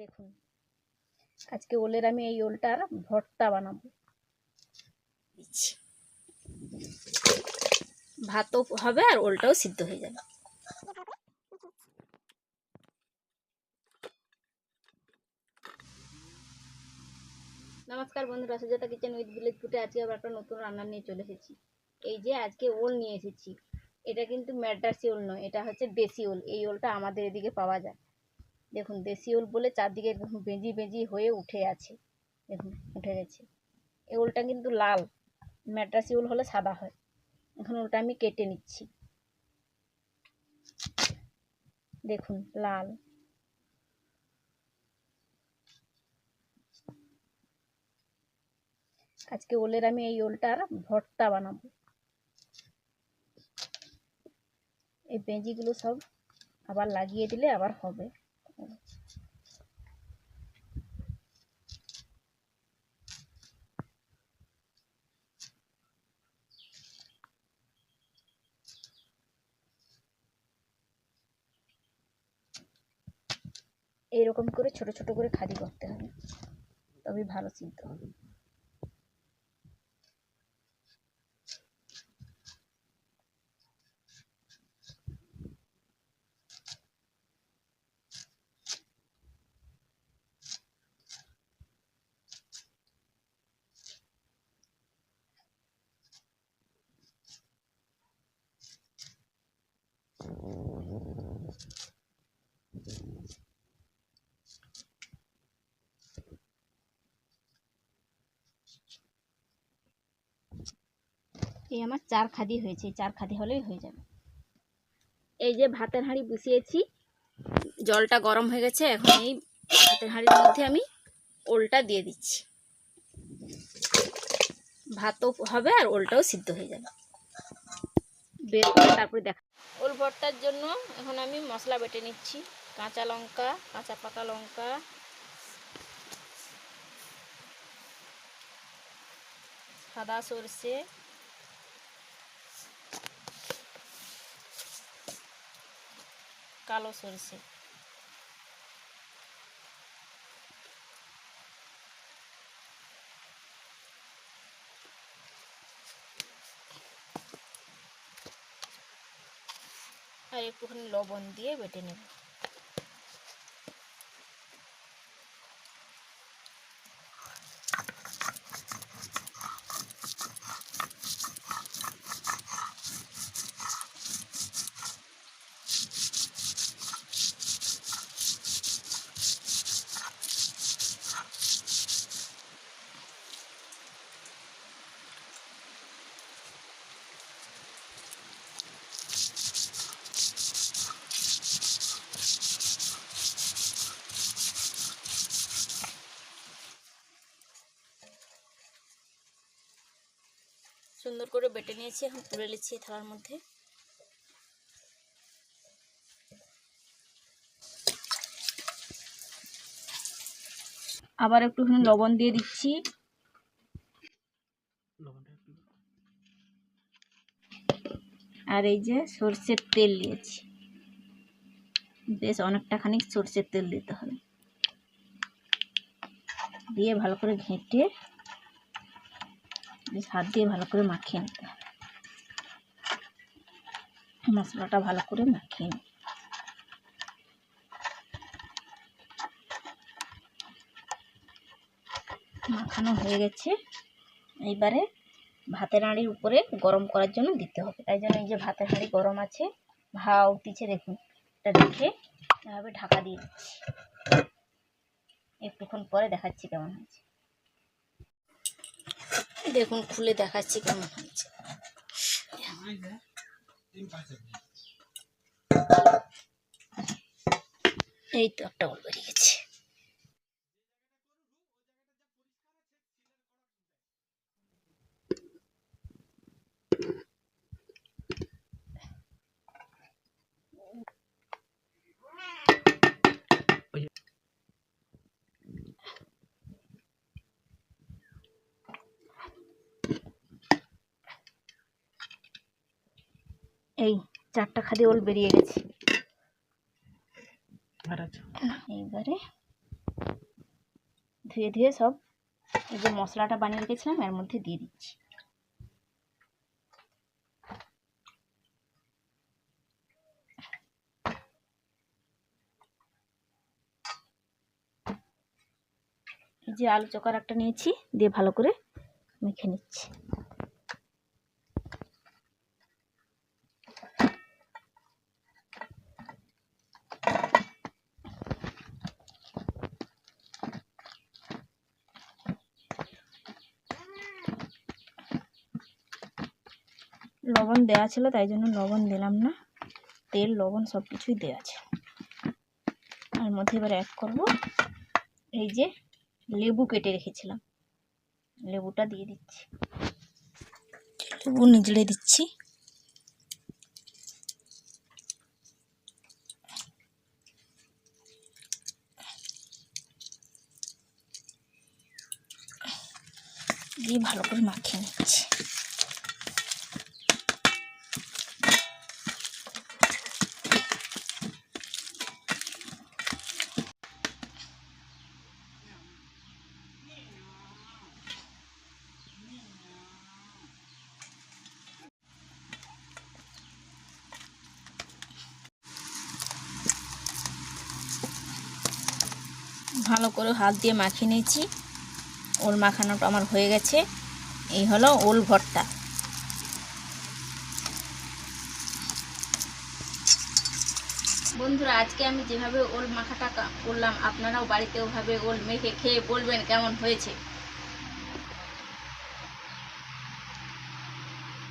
দেখুন। আজকে ওলের আমি এই ওলটার ভর্তা বানাবো। ভাতও হবে আর ওলটাও সিদ্ধ হয়ে যাবে। নমস্কার বন্ধুরা সুজাতা কিচেন উইথ ভিলেজ ফুটে আজকে আবার একটা নতুন রান্না নিয়ে চলে এসেছি। এই যে আজকে ওল নিয়ে এসেছি এটা কিন্তু ম্যাড্রাসি ওল নয় এটা হচ্ছে দেশি ওল। এই ওলটা আমাদের এদিকে পাওয়া যায়। দেখুন, দেশি ওল বলে চারদিকে এরকম বেঁজি বেঁজি হয়ে উঠে আছে। দেখুন, উঠে গেছে। এই ওলটা কিন্তু লাল। ম্যাড্রাসি ওল হলে সাদা হয়। এখন ওলটা আমি কেটে নিচ্ছি। দেখুন, লাল। আজকে ওলের আমি এই ওলটার ভর্তা বানাবো। এই পেঁজিগুলো সব আবার লাগিয়ে দিলে আবার হবে। এইরকম করে ছোট ছোট করে খাদি করতে হবে। তবে ভালো সিদ্ধ হবে। এই আমার চার খাদি হয়েছে চার খাদি হলেই হয়ে যাবে। এই যে ভাতের হাঁড়ি বসিয়েছি, জলটা গরম হয়ে গেছে, এখন এই ভাতের হাঁড়ির মধ্যে আমি ওলটা দিয়ে দিচ্ছি। ভাতও হবে আর ওলটাও সিদ্ধ হয়ে যাবে। বের করে তারপরে দেখা ওল ভর্তার জন্য এখন আমি মশলা বেটে নিচ্ছি। কাঁচা লঙ্কা, কাঁচা পাকা লঙ্কা। সাদা সর্ষে। কালো সরষে। আর একটুখানি লবণ দিয়ে বেটে নেব। সুন্দর করে বেটে নিয়েছি এখন তুলে নিচ্ছি থালার মধ্যে। আবার একটুখানি লবণ দিয়ে দিচ্ছি। আর এই যে সর্ষের তেল নিয়েছি বেশ অনেকটা খানিক সর্ষের তেল দিতে হবে। দিয়ে ভালো করে ঘেঁটে বেশ হাত দিয়ে ভালো করে মাখিয়ে নিতে হবে। মশলাটা ভালো করে মাখিয়ে নিই মাখানো হয়ে গেছে। এইবারে ভাতের হাঁড়ির উপরে গরম করার জন্য দিতে হবে। তাই জন্য এই যে ভাতের হাঁড়ি গরম আছে ভাও উঠছে দেখুন। এটা দেখে এভাবে ঢাকা দিয়ে দিচ্ছি। একটুক্ষণ পরে দেখাচ্ছি কেমন হয়েছে। দেখুন খুলে দেখাচ্ছি কেমন হয়েছে। এই তো একটা ওল বেরিয়ে গেছে এই চারটা খাদি ওল বেরিয়ে গেছে। এইবারে ধুয়ে ধুয়ে সব এই যে মশলাটা বানিয়ে রেখেছিলাম এর মধ্যে দিয়ে দিচ্ছি। এই যে আলু চোকার একটা নিয়েছি দিয়ে ভালো করে মেখে নিচ্ছি। লবণ দেওয়া ছিল, তাই জন্য লবণ দিলাম না। তেল, লবণ সব কিছুই দেওয়া আছে। আর মধ্যে এবার অ্যাড করব এই যে লেবু কেটে রেখেছিলাম। লেবুটা দিয়ে দিচ্ছি। লেবু নিজড়ে দিচ্ছি। দিয়ে ভালো করে মাখিয়ে নিচ্ছি। ভালো করে হাত দিয়ে মাখিয়ে নিয়েছি। ওল মাখানোটা আমার হয়ে গেছে। এই হলো ওল ভর্তা। বন্ধুরা, আজকে আমি যেভাবে ওল মাখাটা করলাম, আপনারাও বাড়িতে ওভাবে ওল মেখে খেয়ে বলবেন কেমন হয়েছে।